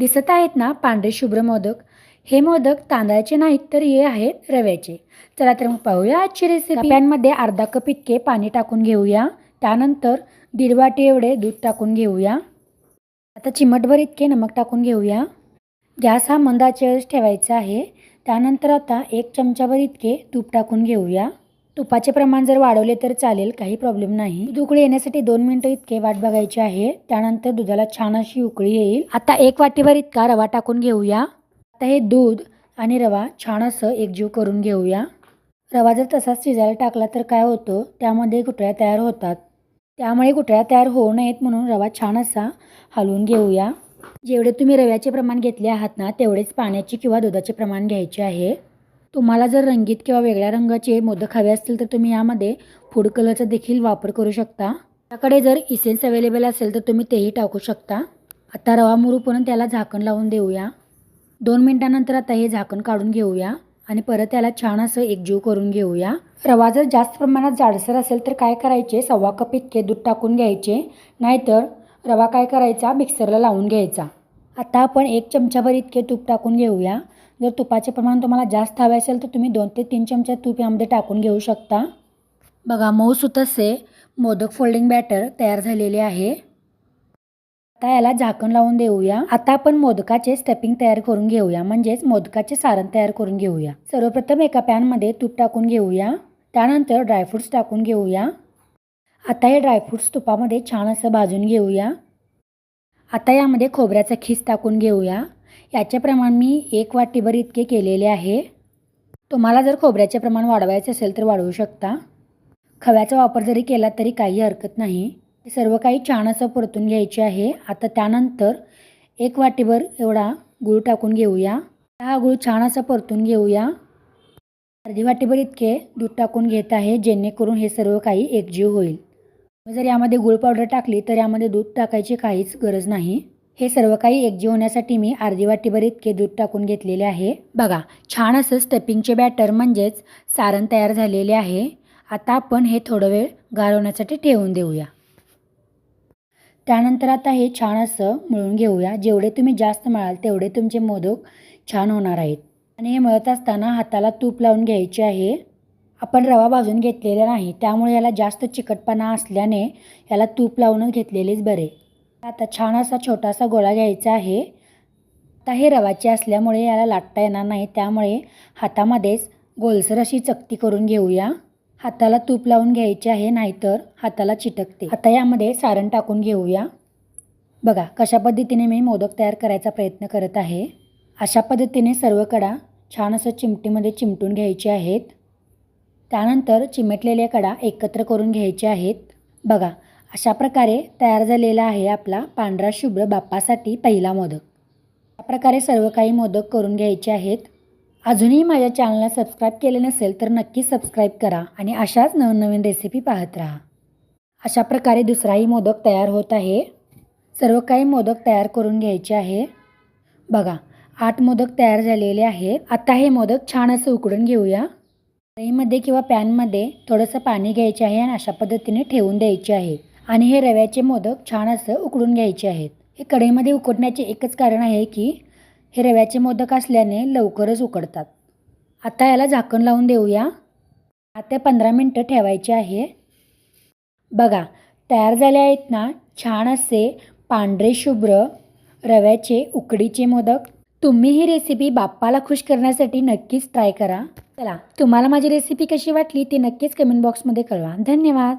दिसत आहेत ना पांढरे शुभ्र मोदक? हे मोदक तांदळाचे नाहीत तर हे आहेत रव्याचे. चला तर मग पाहूया आजची रेसिपी पॅनमध्ये अर्धा कप इतके पाणी टाकून घेऊया. त्यानंतर दीड वाटी एवढे दूध टाकून घेऊया. आता चिमटभर इतके नमक टाकून घेऊया. गॅस हा मंदाच्या वेळेस ठेवायचा आहे. त्यानंतर आता एक चमचाभर इतके तूप टाकून घेऊया. तुपाचे प्रमाण जर वाढवले तर चालेल काही प्रॉब्लेम नाही. दूध उकळी येण्यासाठी दोन मिनटं इतके वाट बघायची आहे. त्यानंतर दुधाला छान अशी उकळी येईल. आता एक वाटीभर इतका रवा टाकून घेऊया. आता हे दूध आणि रवा छान असं एकजीव करून घेऊया. रवा जर तसाच शिजायला टाकला तर काय होतं? त्यामध्ये गुटळ्या तयार होतात. त्यामुळे गुटळ्या तयार होऊ नयेत म्हणून रवा छान असा हलवून घेऊया. जेवढे तुम्ही रव्याचे प्रमाण घेतले आहात ना तेवढेच पाण्याचे किंवा दुधाचे प्रमाण घ्यायचे आहे. तुम्हाला जर रंगीत किंवा वेगळ्या रंगाचे मोदक हवे असतील तर तुम्ही यामध्ये फूड कलरचा देखील वापर करू शकता. त्याकडे जर इसेन्स अवेलेबल असेल तर तुम्ही तेही टाकू शकता. आता रवा मुरूपर्यंत त्याला झाकण लावून देऊया. दोन मिनटानंतर आता हे झाकण काढून घेऊया आणि परत त्याला छान असं एकजीव करून घेऊया. रवा जर जास्त प्रमाणात जाडसर असेल तर काय करायचे? सव्वा कप इतके दूध टाकून घ्यायचे. नाहीतर रवा काय करायचा? मिक्सरला लावून घ्यायचा. आता आपण एक चमचाभर इतके तूप टाकून घेऊया. जर तुपाचे प्रमाण तुम्हाला जास्त हवे असेल तर तुम्ही दोन ते तीन चमचे तूप यामध्ये टाकून घेऊ शकता. बघा मऊसूत असे मोदक फोल्डिंग बॅटर तयार झालेले आहे. आता याला झाकण लावून देऊया. आता आपण मोदकाचे स्टफिंग तयार करून घेऊया म्हणजेच मोदकाचे सारण तयार करून घेऊया. सर्वप्रथम एका पॅनमध्ये तूप टाकून घेऊया. त्यानंतर ड्रायफ्रूट्स टाकून घेऊया. आता हे ड्रायफ्रूट्स तुपामध्ये छान असं भाजून घेऊया. आता यामध्ये खोबऱ्याचा खीस टाकून घेऊया. याचे प्रमाण मी एक वाटीभर इतके केलेले आहे. तुम्हाला जर खोबऱ्याचे प्रमाण वाढवायचे असेल तर वाढवू शकता. खव्याचा वापर जरी केला तरी काही हरकत नाही. सर्व काही छान असं परतून घ्यायचे आहे. आता त्यानंतर एक वाटीभर एवढा गूळ टाकून घेऊया. हा गूळ छान असा परतून घेऊया. अर्धी वाटीभर इतके दूध टाकून घेत आहे जेणेकरून हे सर्व काही एकजीव होईल. जर यामध्ये गूळ पावडर टाकली तर यामध्ये दूध टाकायची काहीच गरज नाही. हे सर्व काही एकजीव होण्यासाठी मी अर्धी वाटीभर इतके दूध टाकून घेतलेले आहे. बघा छान असं स्टपिंगचे बॅटर म्हणजेच सारण तयार झालेले आहे. आता आपण हे थोडं वेळ गार होण्यासाठी ठेवून देऊया. त्यानंतर आता हे छान असं मळून घेऊया. जेवढे तुम्ही जास्त मळाल तेवढे तुमचे मोदक छान होणार आहेत. आणि हे मळत असताना हाताला तूप लावून घ्यायचे आहे. आपण रवा भाजून घेतलेला नाही त्यामुळे याला जास्त चिकटपणा असल्याने याला तूप लावूनच घेतलेलेच बरे. आता छान असा छोटासा गोळा घ्यायचा आहे. आता हे रवाचे असल्यामुळे याला लाटता येणार नाही. त्यामुळे हातामध्येच गोलसर अशी चकती करून घेऊया. हाताला तूप लावून घ्यायचे आहे नाहीतर हाताला चिटकते. आता यामध्ये सारण टाकून घेऊया. बघा कशा पद्धतीने मी मोदक तयार करायचा प्रयत्न करत आहे. अशा पद्धतीने सर्व कडा छान असं चिमटीमध्ये चिमटून घ्यायचे आहेत. त्यानंतर चिमटलेल्या कडा एकत्र करून घ्यायचे आहेत. बघा अशा प्रकारे तयार झालेला आहे आपला पांढरा शुभ्र बाप्पासाठी पहिला मोदक. अशा प्रकारे सर्व काही मोदक करून घ्यायचे आहेत. अजूनही माझ्या चॅनलला सबस्क्राईब केले नसेल तर नक्की सबस्क्राईब करा आणि अशाच नवनवीन रेसिपी पाहत राहा. अशा प्रकारे दुसराही मोदक तयार होत आहे. सर्व काही मोदक तयार करून घ्यायचे आहे. बघा आठ मोदक तयार झालेले आहेत. आता हे मोदक छान असं उकडून घेऊया. कढईमध्ये किंवा पॅनमध्ये थोडंसं पाणी घ्यायचे आहे आणि अशा पद्धतीने ठेवून द्यायचे आहे. आणि हे रव्याचे मोदक छान असं उकडून घ्यायचे आहेत. हे कढईमध्ये उकडण्याचे एकच कारण आहे की हे रव्याचे मोदक असल्याने लवकरच उकडतात. आता याला झाकण लावून देऊया. आता पंधरा मिनटं ठेवायचे आहे. बघा तयार झाले आहेत ना छान असे पांढरे शुभ्र रव्याचे उकडीचे मोदक. तुम्ही ही रेसिपी बाप्पाला खुश करण्यासाठी नक्कीच ट्राय करा. चला तुम्हाला माझी रेसिपी कशी वाटली ती नक्कीच कमेंट बॉक्समध्ये कळवा. धन्यवाद!